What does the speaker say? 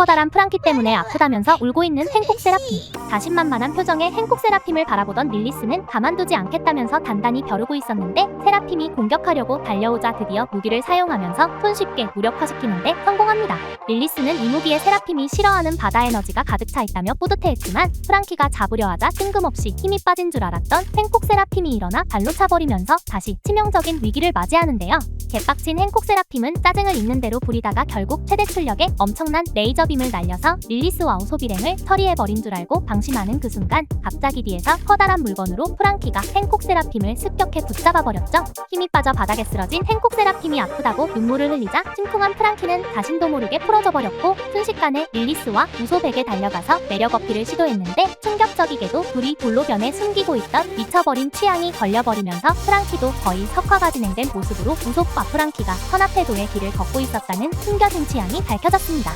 커다란 프랑키 때문에 아프다면서 울고 있는 행콕 세라핌. 자신만만한 표정의 행콕 세라핌을 바라보던 릴리스는 가만두지 않겠다면서 단단히 벼르고 있었는데 세라핌이 공격하려고 달려오자 드디어 무기를 사용하면서 손쉽게 무력화시키는데 성공합니다. 릴리스는 이 무기에 세라핌이 싫어하는 바다 에너지가 가득 차 있다며 뿌듯해했지만 프랑키가 잡으려 하자 뜬금없이 힘이 빠진 줄 알았던 행콕 세라핌이 일어나 발로 차버리면서 다시 치명적인 위기를 맞이하는데요. 개빡친 행콕 세라핌은 짜증을 있는 대로 부리다가 결국 최대 출력의 엄청난 레이저 빔을 날려서 릴리스와 오소비랭을 처리해버린 줄 알고 방심하는 그 순간 갑자기 뒤에서 커다란 물건으로 프랑키가 행콕 세라핌을 습격해 붙잡아버렸죠. 힘이 빠져 바닥에 쓰러진 행콕 세라핌이 아프다고 눈물을 흘리자 심쿵한 프랑키는 자신도 모르게 풀어져 버렸고 순식간에 릴리스와 우소백에 달려가서 매력 어필을 시도했는데 충격적이게도 둘이 돌로 변해 숨기고 있던 미쳐버린 취향이 걸려버리면서 프랑키도 거의 석화가 진행된 모습으로 우소과 프랑키가 선합태도의 길을 걷고 있었다는 숨겨진 취향이 밝혀졌습니다.